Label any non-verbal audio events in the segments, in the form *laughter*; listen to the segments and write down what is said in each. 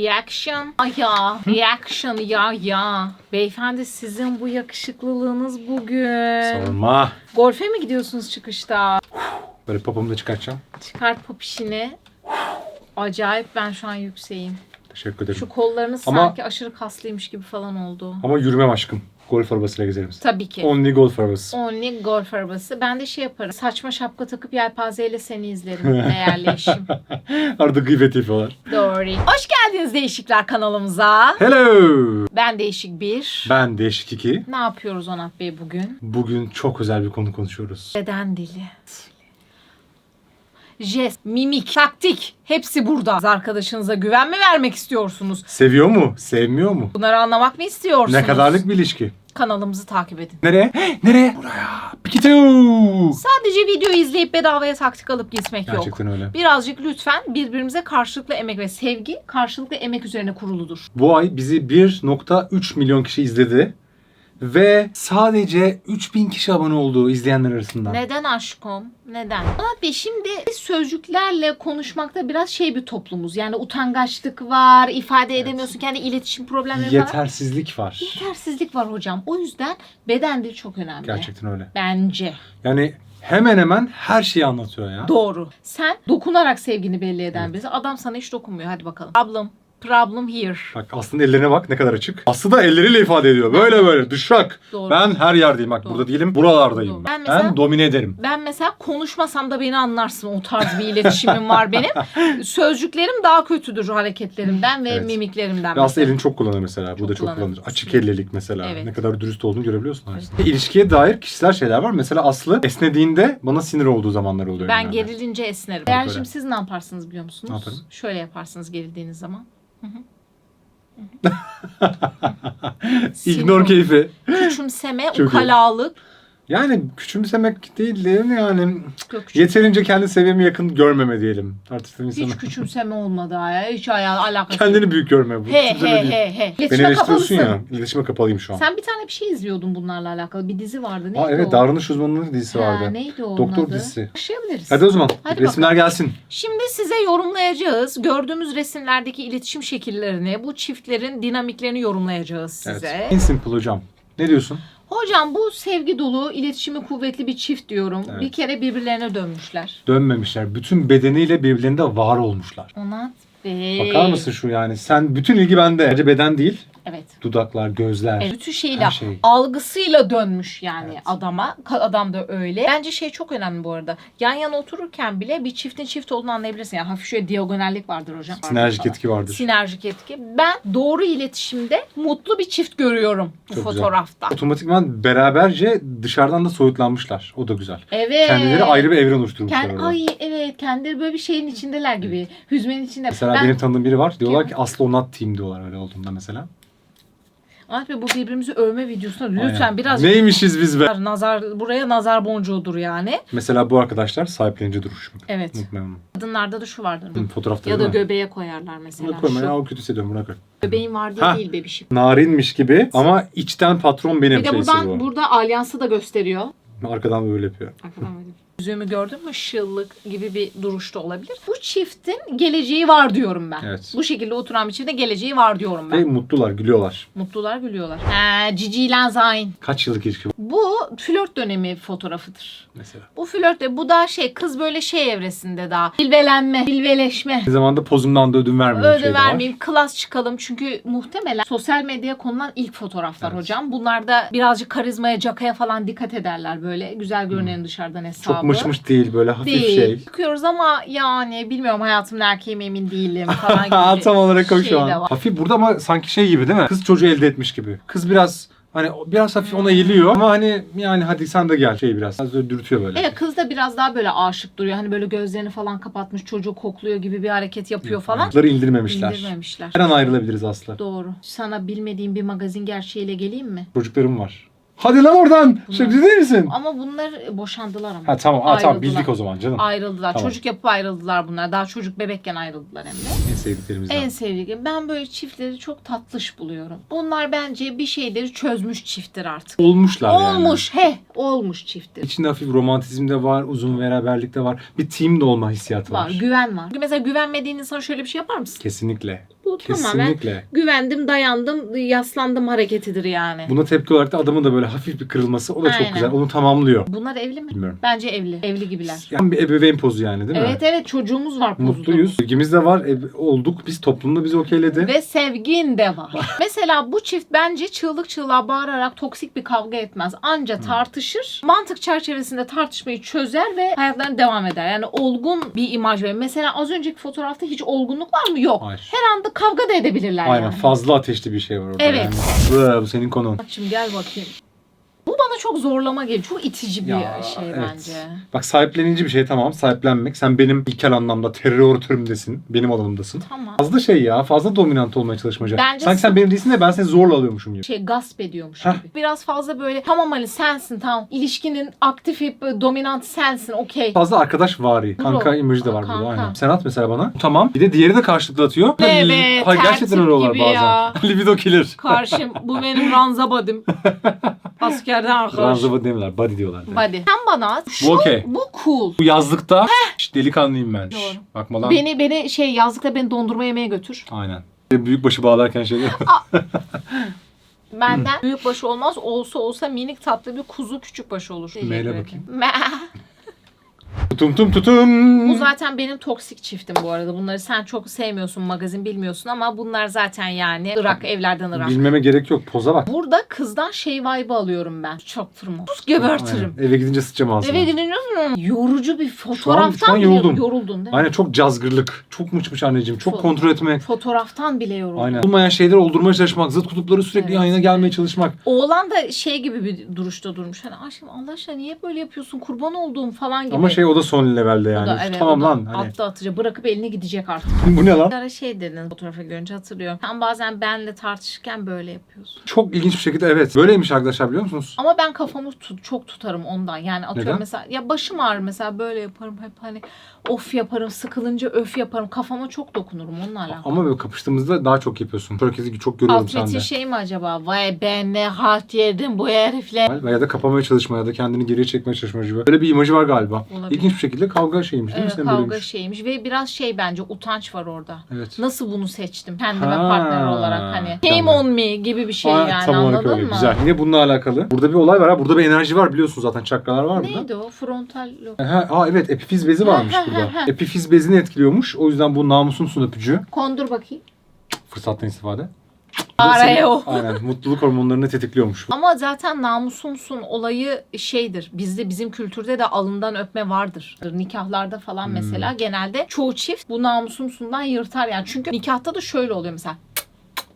Reaction. Ay ya. Reaction ya ya. Beyefendi sizin bu yakışıklılığınız bugün. Sorma. Golfe mi gidiyorsunuz çıkışta? Böyle popomu da çıkartacağım. Çıkart popişini. Acayip ben şu an yükseğim. Teşekkür ederim. Şu kollarınız Ama- sanki aşırı kaslıymış gibi falan oldu. Ama yürümem aşkım. Golf arabasıyla gezeriz. Tabii ki. Only golf arabası. Only golf arabası. Ben de şey yaparım. Saçma şapka takıp yelpazeyle seni izlerim. Değerli eşim. *laughs* Arada gıybet yapıyorlar. Doğru. Hoş geldiniz Değişikler kanalımıza. Hello. Ben Değişik bir. Ben Değişik 2. Ne yapıyoruz Onat Bey bugün? Bugün çok özel bir konu konuşuyoruz. Beden dili. Jest, mimik, taktik hepsi burada. Arkadaşınıza güven mi vermek istiyorsunuz? Seviyor mu? Sevmiyor mu? Bunları anlamak mı istiyorsunuz? Ne kadarlık bir ilişki? Kanalımızı takip edin. Nereye? Nereye? Buraya. Pikitu. Sadece video izleyip bedavaya taktik alıp gitmek yok. Gerçekten öyle. Birazcık lütfen birbirimize karşılıklı emek ve sevgi karşılıklı emek üzerine kuruludur. Bu ay bizi 1.3 milyon kişi izledi. Ve sadece 3000 kişi abone oldu izleyenler arasından. Neden aşkım? Neden? Onat Bey şimdi biz sözcüklerle konuşmakta biraz şey bir toplumuz. Yani utangaçlık var, ifade edemiyorsun. Kendi iletişim problemleri falan. Yetersizlik var. Yetersizlik var hocam. O yüzden beden dili çok önemli. Gerçekten öyle. Bence. Yani hemen hemen her şeyi anlatıyor ya. Doğru. Sen dokunarak sevgini belli eden birisi. Adam sana hiç dokunmuyor. Hadi bakalım. Problem. Problem here. Bak aslında ellerine bak ne kadar açık. Aslı da elleriyle ifade ediyor. Böyle böyle dışak. Doğru. Ben her yerdeyim. Bak Doğru. burada değilim. Buralardayım. Doğru. Ben, Ben mesela- domine ederim. Ben mesela konuşmasam da beni anlarsın. O tarz bir iletişimim var benim. *laughs* Sözcüklerim daha kötüdür hareketlerimden ve Evet. mimiklerimden. Ve aslında elini çok kullanır mesela. Çok Burada çok kullanır. kullanır. Açık ellilik mesela. Evet. Ne kadar dürüst olduğunu görebiliyorsun aslında. İlişkiye dair kişisel şeyler var. Mesela Aslı esnediğinde bana sinir olduğu zamanlar oluyor. Ben genelde. gerilince esnerim. Eğer şimdi siz ne yaparsınız biliyor musunuz? Ne yaparım? Şöyle yaparsınız gerildiğiniz zaman. İgnor keyfi. Küçümseme, Çok iyi. ukalalık. Yani küçümsemek değil de yani küçüm- yeterince kendi seviyeme yakın görmeme diyelim. Tartıştığım insana. Hiç küçümseme olmadı ya. Hiç ayağı alakası yok. Kendini büyük görme bu. He Küçümseme he değil. he he. Beni İletişime eleştiriyorsun kapalısın. ya. İletişime kapalıyım şu an. Sen bir tane bir şey izliyordun bunlarla alakalı. Bir dizi vardı. Neydi Aa, evet o? davranış uzmanlığı dizisi Ha, vardı. neydi o Doktor adı? dizisi. Başlayabiliriz. Hadi o zaman Hadi resimler gelsin. Şimdi size yorumlayacağız. Gördüğümüz resimlerdeki iletişim şekillerini, bu çiftlerin dinamiklerini yorumlayacağız size. Evet. En simple hocam. Ne diyorsun? Hocam bu sevgi dolu, iletişimi kuvvetli bir çift diyorum. Evet. Bir kere birbirlerine dönmüşler. Dönmemişler. Bütün bedeniyle birbirlerinde var olmuşlar. Onat Bey. Bakar mısın şu yani? Sen bütün ilgi bende. Sadece beden değil. Evet. Dudaklar, gözler. Evet, bütün şeyle şey. algısıyla dönmüş yani Evet. adama. Adam da öyle. Bence şey çok önemli bu arada. Yan yana otururken bile bir çiftin çift olduğunu anlayabilirsin. Yani hafif şöyle diagonallik vardır hocam. Sinerjik etki vardır. Sinerjik etki. Ben doğru iletişimde mutlu bir çift görüyorum bu Çok güzel. fotoğrafta. Otomatikman beraberce dışarıdan da soyutlanmışlar. O da güzel. Evet. Kendileri ayrı bir evren oluşturmuşlar Kend- orada. Ay evet kendileri böyle bir şeyin içindeler gibi. Hüzmenin içinde. Mesela ben, benim tanıdığım biri var. Diyorlar ki Aslı Onat Team diyorlar öyle olduğunda mesela. Ahmet Bey bu birbirimizi övme videosuna lütfen Aynen. biraz Neymişiz biz be? nazar buraya nazar boncuğudur yani. Mesela bu arkadaşlar sahiplenici duruş. Evet. Unutmayalım. Kadınlarda da şu vardır. Hı, Fotoğrafta Ya da değil mi? göbeğe koyarlar mesela. Bunu koyma Şu ya o kötü hissediyorum bırak. göbeğin var diye Ha. değil bebişim. Narinmiş gibi ama içten patron benim Bir de şeysi buradan bu. burada alyansı da gösteriyor. *laughs* Arkadan böyle yapıyor. Arkadan böyle. Yüzüğümü gördün mü? Şıllık gibi bir duruşta olabilir. Bu çiftin geleceği var diyorum ben. Evet. Bu şekilde oturan bir çifte geleceği var diyorum ben. Ve mutlular, gülüyorlar. Mutlular gülüyorlar. Ee, Cici ile Zayn. Kaç yıllık ilişki bu Bu flört dönemi fotoğrafıdır. mesela. Bu flört de bu daha şey kız böyle şey evresinde daha. Bilvelenme, bilveleşme. Aynı zamanda pozumdan da ödün vermiyor Öyle şey vermeyeyim, klas çıkalım. Çünkü muhtemelen sosyal medyaya konulan ilk fotoğraflar Evet. hocam. Bunlar da birazcık karizmaya, cakaya falan dikkat ederler böyle. Güzel görünen dışarıdan hesabı. Hmm. Çok mış mış değil böyle hafif değil. şey. Bakıyoruz ama yani bilmiyorum hayatımın erkeğim emin değilim falan *laughs* gibi. Tam olarak o şey şu an. var. Hafif burada ama sanki şey gibi değil mi? Kız çocuğu elde etmiş gibi. Kız biraz hani biraz hafif ona eğiliyor ama hani yani hadi sen de gel şey biraz. Biraz böyle dürtüyor böyle. Evet kız da biraz daha böyle aşık duruyor. Hani böyle gözlerini falan kapatmış çocuğu kokluyor gibi bir hareket yapıyor falan. Bunları indirmemişler. İndirmemişler. Her an ayrılabiliriz Aslı. Doğru. Sana bilmediğim bir magazin gerçeğiyle geleyim mi? Çocuklarım var. Hadi lan oradan. Şimdi değil misin? Ama bunlar boşandılar ama. Ha tamam. Ha, tamam Ayrıldılar. bildik o zaman canım. Ayrıldılar. Tamam. Çocuk yapıp ayrıldılar bunlar. Daha çocuk bebekken ayrıldılar hem de. En sevdiklerimizden. En sevdiğim. Ben böyle çiftleri çok tatlış buluyorum. Bunlar bence bir şeyleri çözmüş çifttir artık. Olmuşlar yani. Olmuş. He, olmuş çifttir. İçinde hafif romantizm de var, uzun beraberlik de var. Bir team de olma hissiyatı var. Var, güven var. Mesela güvenmediğin insana şöyle bir şey yapar mısın? Kesinlikle. Bu tamamen Kesinlikle. güvendim, dayandım, yaslandım hareketidir yani. Buna tepki olarak da adamın da böyle hafif bir kırılması o da çok Aynen. güzel. Onu tamamlıyor. Bunlar evli mi? Bilmiyorum. Bence evli. Evli gibiler. Yani bir ebeveyn pozu yani değil mi? Evet evet çocuğumuz var pozda. Mutluyuz. Sevgimiz de var. ev- olduk. Biz toplumda bizi okeyledi. Ve sevgin de var. *laughs* Mesela bu çift bence çığlık çığlığa bağırarak toksik bir kavga etmez. Anca tartışır. Mantık çerçevesinde tartışmayı çözer ve hayatlarına devam eder. Yani olgun bir imaj verir. Mesela az önceki fotoğrafta hiç olgunluk var mı? Yok. Hayır. Her anda kavga da edebilirler Aynen. yani. Fazla ateşli bir şey var orada. Evet. Yani. Bıı, Bu senin konun. Bak şimdi gel bakayım. Bana çok zorlama geliyor. Çok itici bir Ya, şey evet. bence. Bak sahiplenici bir şey tamam. Sahiplenmek. Sen benim ilkel anlamda terörtörümdesin. Benim alanımdasın. Tamam. Fazla şey ya. Fazla dominant olmaya çalışmaca. Bence Sanki sen benim değilsin de ben seni zorla alıyormuşum gibi. şey gasp ediyormuş Heh. gibi. Biraz fazla böyle tamam Ali sensin tamam. İlişkinin aktif ve dominant sensin okey. Fazla arkadaş vari. Kanka emoji de var Kanka. burada aynen. Sen at mesela bana. Tamam. Bir de diğeri de karşılıklı atıyor. Be, Hayır gerçekten tertip öyle oluyor gibi bazen. ya. *laughs* Libido killer. Karşım bu benim ranzabadım. *laughs* Askerden arkadaş. Ranzava demiyorlar. Body diyorlar. direkt. Body. Sen bana. Şu, Bu okey. bu cool. Bu yazlıkta şş, delikanlıyım ben. Şş, Doğru. bakma lan. Beni beni şey yazlıkta beni dondurma yemeye götür. Aynen. Büyük başı bağlarken şey *laughs* Benden büyük başı olmaz. Olsa olsa minik tatlı bir kuzu küçük başı olur. Meyle bakayım. Me- tutum tum tutum. Bu zaten benim toksik çiftim bu arada. Bunları sen çok sevmiyorsun, magazin bilmiyorsun ama bunlar zaten yani Irak, evlerden Irak. Bilmeme gerek yok. Poza bak. Burada kızdan şey vibe alıyorum ben. Çaktırma. Sus gebertirim. Aynen. Eve gidince sıçacağım ağzına. Eve gidince yorucu bir fotoğraftan şu an bile yoruldum. yoruldun değil mi? Aynen çok cazgırlık. Çok mıç mıç anneciğim. Çok Çok. kontrol etmek. Fotoğraftan bile yoruldum. Aynen. Olmayan şeyler oldurmaya çalışmak. Zıt kutupları sürekli Evet. yan yana gelmeye çalışmak. Oğlan da şey gibi bir duruşta durmuş. Hani aşkım Allah aşkına niye böyle yapıyorsun? Kurban olduğum falan gibi. Ama şey o da son levelde O yani. da, evet, tamam o da lan. Hani. Attı atıcı. Bırakıp eline gidecek artık. Bu ne lan? Bir ara şey dedin fotoğrafı görünce hatırlıyorum. Sen bazen benle tartışırken böyle yapıyorsun. Çok ilginç bir şekilde evet. Böyleymiş arkadaşlar biliyor musunuz? Ama ben kafamı tut, çok tutarım ondan. Yani atıyorum Neden? mesela ya başım ağrır mesela böyle yaparım hep hani of yaparım sıkılınca öf yaparım. Kafama çok dokunurum onunla alakalı. Ama böyle kapıştığımızda daha çok yapıyorsun. Herkesi çok görüyorum Alt sende. şey mi acaba? Vay ben ne halt yedim bu herifle. Ya da kapamaya çalışma ya da kendini geriye çekmeye çalışma gibi. Böyle bir imajı var galiba. Olabilir. İlginç şekilde kavga şeymiş değil mi? Kavga böyleymiş. şeymiş ve biraz şey bence utanç var orada. Evet. Nasıl bunu seçtim kendime Ha, partner olarak hani. Tamam. on me gibi bir şey Aa, yani tam olarak anladın öyle. mı? Güzel. Yine bununla alakalı. Burada bir olay var ha. Burada bir enerji var biliyorsun zaten. Çakralar var burada. Neydi o? Frontal lob. Ha, aa evet epifiz bezi varmış burada. Epifiz bezini etkiliyormuş. O yüzden bu namusumsun öpücü. Kondur bakayım. Fırsattan istifade. Araya. Aynen mutluluk hormonlarını tetikliyormuş. Ama zaten namusumsun olayı şeydir. Bizde bizim kültürde de alından öpme vardır. Nikahlarda falan Hmm. mesela genelde çoğu çift bu namusumsundan yırtar yani. Çünkü nikahta da şöyle oluyor mesela.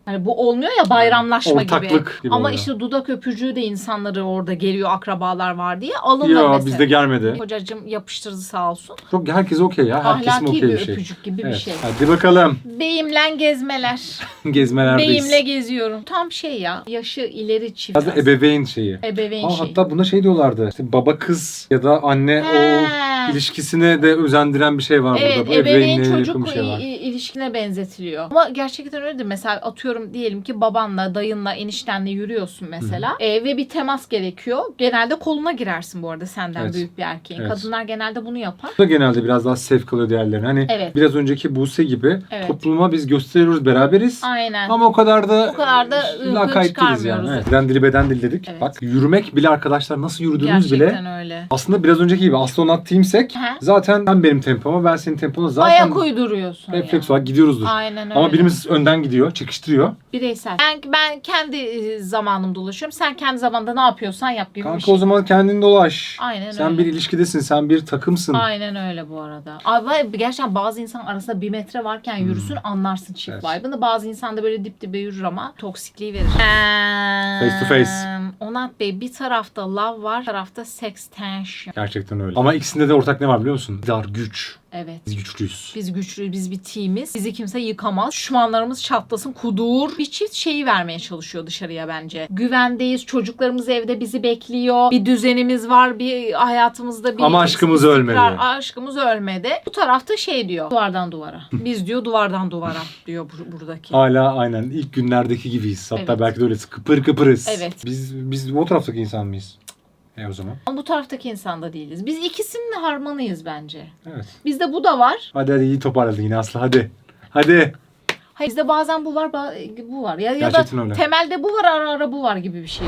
Hani bu olmuyor ya bayramlaşma gibi. Ortaklık gibi Ama oluyor. işte dudak öpücüğü de insanları orada geliyor akrabalar var diye. Alınla Ya mesela. bizde gelmedi. Kocacığım yapıştırdı sağ olsun. Çok herkes okey ya. Herkesin Ahlaki okey bir bir şey. öpücük gibi bir Evet. şey. Hadi bakalım. Beyimle gezmeler. *laughs* Gezmelerdeyiz. Beyimle geziyorum. Tam şey ya. Yaşı ileri çift. Biraz da ebeveyn şeyi. Ebeveyn Aa, şey. hatta buna şey diyorlardı. İşte baba kız ya da anne oğul He. ilişkisine de özendiren bir şey var Evet, burada. Bu ebeveyn ebeveynliğe yakın çocuk şey var. i- ilişkine benzetiliyor. Ama gerçekten öyledir. Mesela atıyorum diyelim ki babanla, dayınla, eniştenle yürüyorsun mesela. E, ve bir temas gerekiyor. Genelde koluna girersin bu arada senden Evet. büyük bir erkeğin. Evet. Kadınlar genelde bunu yapar. Bu da genelde biraz daha sevk diğerlerine. Hani Evet. biraz önceki Buse gibi Evet. topluma biz gösteriyoruz beraberiz. Aynen. Ama o kadar da O kadar da ırkını lakayt değiliz çıkarmıyoruz. yani. Evet. Beden dili beden dil dedik. Evet. Bak yürümek bile arkadaşlar nasıl yürüdüğümüz bile Gerçekten öyle. aslında biraz önceki gibi astronot teamsek Hı. zaten ben benim tempoma ben senin tempona zaten Ayak uyduruyorsun. refleks ya. olarak gidiyoruzdur. Aynen öyle. Ama birimiz önden gidiyor, çekiştiriyor. bireysel. Ben, ben kendi e, zamanımda ulaşıyorum. Sen kendi zamanında ne yapıyorsan yap gibi bir Kanka şey. o zaman kendin dolaş. Aynen Sen öyle. bir ilişkidesin, sen bir takımsın. Aynen öyle bu arada. Ama gerçekten bazı insan arasında bir metre varken yürüsün anlarsın çift Hmm. Evet. vibe'ını. Bazı insan da böyle dip dibe yürür ama toksikliği verir. Face to face. Onat Bey bir tarafta love var, bir tarafta sex tension. Gerçekten öyle. Ama ikisinde de ortak ne var biliyor musun? Dar güç. Evet. Biz güçlüyüz. Biz güçlüyüz, biz bir teamiz. Bizi kimse yıkamaz. Düşmanlarımız çatlasın, kudur. Bir çift şeyi vermeye çalışıyor dışarıya bence. Güvendeyiz, çocuklarımız evde bizi bekliyor. Bir düzenimiz var, bir hayatımızda bir Ama aşkımız ölmedi. Aşkımız ölmedi. Bu tarafta şey diyor, duvardan duvara. *laughs* Biz diyor duvardan duvara diyor bur- buradaki. Hala aynen ilk günlerdeki gibiyiz. Hatta Evet. belki de öyle kıpır kıpırız. Evet. Biz biz o taraftaki insan mıyız? E o zaman. Ama bu taraftaki insan da değiliz. Biz ikisinin harmanıyız bence. Evet. Bizde bu da var. Hadi hadi iyi toparladın yine Aslı hadi. Hadi. Hayır bizde bazen bu var ba- bu var. Ya, ya da Gerçekten öyle. temelde bu var ara ara bu var gibi bir şey.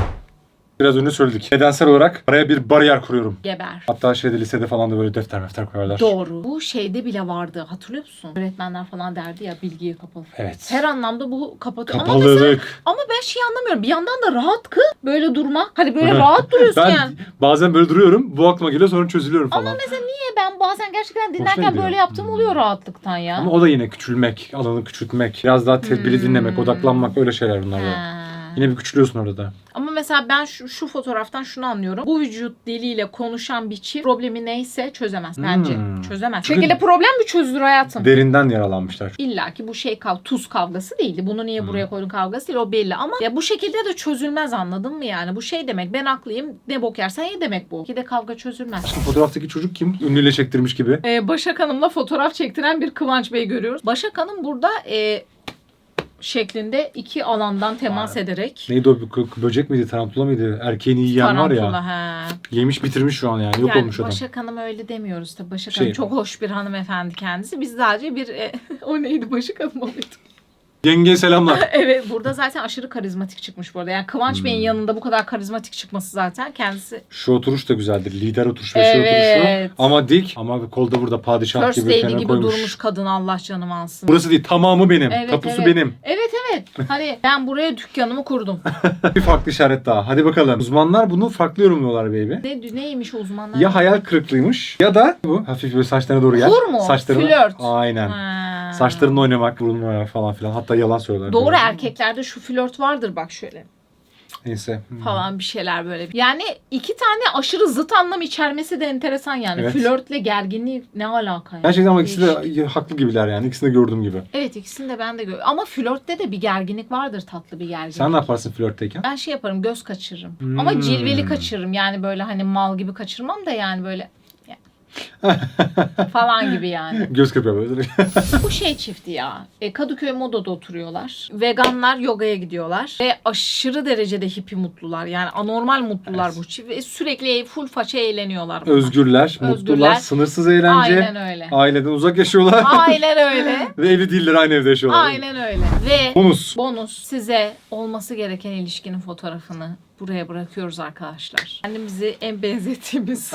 Biraz önce söyledik. Bedensel olarak araya bir bariyer kuruyorum. Geber. Hatta şeyde lisede falan da böyle defter mefter koyarlar. Doğru. Bu şeyde bile vardı. Hatırlıyor musun? Öğretmenler falan derdi ya bilgiye kapalı. Evet. Her anlamda bu kapatıyor. Ama, mesela, Kapalılık. ama ben şey anlamıyorum. Bir yandan da rahat kız. Böyle durmak. Hani böyle *laughs* rahat duruyorsun Ben yani. *laughs* bazen böyle duruyorum. Bu aklıma geliyor sonra çözülüyorum falan. Ama mesela niye ben bazen gerçekten dinlerken gidiyor. böyle yaptığım oluyor rahatlıktan ya. Ama o da yine küçülmek, alanı küçültmek, biraz daha tedbiri Hmm. dinlemek, odaklanmak öyle şeyler bunlar da. Yine bir küçülüyorsun orada da. Ama mesela ben şu, şu fotoğraftan şunu anlıyorum. Bu vücut diliyle konuşan bir çift problemi neyse çözemez bence. Hmm. Çözemez. Çünkü- şekilde problem mi çözülür hayatım? Derinden yaralanmışlar. İlla ki bu şey kav tuz kavgası değildi. Bunu niye Hmm. buraya koydun kavgası değil o belli ama ya bu şekilde de çözülmez anladın mı yani? Bu şey demek ben haklıyım ne bok yersen ye demek bu. Ki de kavga çözülmez. Fotoğraftaki çocuk kim? Ünlüyle çektirmiş gibi. Ee, Başak Hanım'la fotoğraf çektiren bir Kıvanç Bey görüyoruz. Başak Hanım burada e, şeklinde iki alandan temas ederek Neydi o? Bö- Böcek miydi? Tarantula mıydı? Erkeğini yiyen var ya. tarantula ha. Yemiş bitirmiş şu an yani. Yok yani olmuş adam. Başak Hanım öyle demiyoruz tabii. Başak Şey- Hanım çok hoş bir hanımefendi kendisi. Biz sadece bir e, *laughs* o neydi Başak Hanım oydu. Yengeye selamlar. *laughs* evet burada zaten aşırı karizmatik çıkmış bu arada. Yani Kıvanç Bey'in Hmm. yanında bu kadar karizmatik çıkması zaten kendisi Şu oturuş da güzeldir. Lider oturuş ve şey Evet. oturuşu. Ama dik. Ama kolda burada padişah First gibi Lady kenara gibi koymuş. durmuş kadın Allah canımı alsın. Burası değil. Tamamı benim. Evet, Tapusu evet. benim. Evet evet. Hani ben buraya dükkanımı kurdum. *laughs* bir farklı işaret daha. Hadi bakalım. Uzmanlar bunu farklı yorumluyorlar baby. ne neymiş uzmanlar? Ya hayal kırıklığıymış ya da bu hafif böyle saçlarına doğru gel. Hur mu? Saçlarına, Flört. Aynen. Ha. Saçlarını oynamak, vurulmamak falan filan. Hatta yalan söylüyorlar. Doğru erkeklerde şu flört vardır bak şöyle Neyse. Hmm. falan bir şeyler böyle. Yani iki tane aşırı zıt anlam içermesi de enteresan yani. Evet. Flörtle gerginliği ne alaka yani? Gerçekten ama ikisi Değişik. de haklı gibiler yani. İkisini de gördüğüm gibi. Evet ikisini de ben de görüyorum. Ama flörtte de bir gerginlik vardır tatlı bir gerginlik. Sen ne yaparsın flörtteyken? Ben şey yaparım göz kaçırırım. Hmm. Ama cilveli kaçırırım. Yani böyle hani mal gibi kaçırmam da yani böyle *laughs* falan gibi yani. Göz kırpıyor böyle. *laughs* Bu şey çifti ya. E, Kadıköy Moda'da oturuyorlar. Veganlar yogaya gidiyorlar. Ve aşırı derecede hippi mutlular. Yani anormal mutlular Evet. bu çift. Ve sürekli full faça eğleniyorlar. bunlar. Özgürler, mutlular, Özgürler. sınırsız eğlence. Aynen öyle. Aileden uzak yaşıyorlar. Aynen *laughs* öyle. Ve evli değiller aynı evde yaşıyorlar. Aynen öyle. Ve Bonus. bonus size olması gereken ilişkinin fotoğrafını buraya bırakıyoruz arkadaşlar. Kendimizi en benzettiğimiz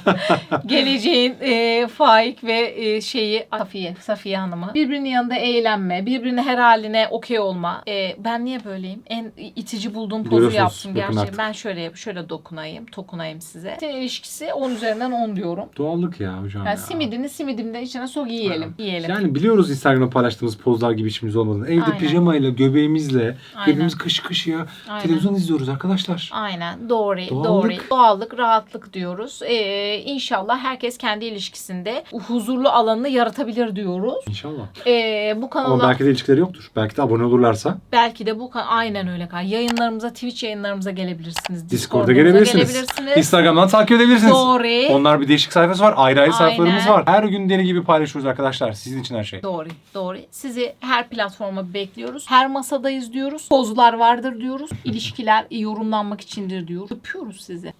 *laughs* geleceğin e, Faik ve e, şeyi Safiye, Safiye Hanım'ı. Birbirinin yanında eğlenme, birbirine her haline okey olma. E, ben niye böyleyim? En itici bulduğum pozu Görüyorsunuz, yaptım bakın gerçekten. artık. Ben şöyle yap, şöyle dokunayım, tokunayım size. Senin ilişkisi 10 üzerinden 10 diyorum. Doğallık ya hocam Yani ya. simidini simidimden içine sok yiyelim. Yiyelim. Yani biliyoruz Instagram'da paylaştığımız pozlar gibi işimiz olmadığını. Evde Aynen. pijamayla, göbeğimizle, Aynen. hepimiz kış kış ya Aynen. televizyon izliyoruz arkadaşlar. Aynen doğru Doğallık. doğru doğallık rahatlık diyoruz. Ee, inşallah herkes kendi ilişkisinde huzurlu alanını yaratabilir diyoruz. İnşallah. Ee, bu kanala Ama belki de ilişkileri yoktur. Belki de abone olurlarsa belki de bu kan aynen öyle kan yayınlarımıza Twitch yayınlarımıza gelebilirsiniz. Discord'a Discord'umuza gelebilirsiniz. Instagram'dan takip edebilirsiniz. Doğru. Onlar bir değişik sayfası var. Ayrı ayrı Aynen. sayfalarımız var. Her gün deli gibi paylaşıyoruz arkadaşlar. Sizin için her şey. Doğru, doğru. Sizi her platforma bekliyoruz. Her masadayız diyoruz. Pozlar vardır diyoruz. İlişkiler yorumlanmak içindir diyoruz. Öpüyoruz sizi.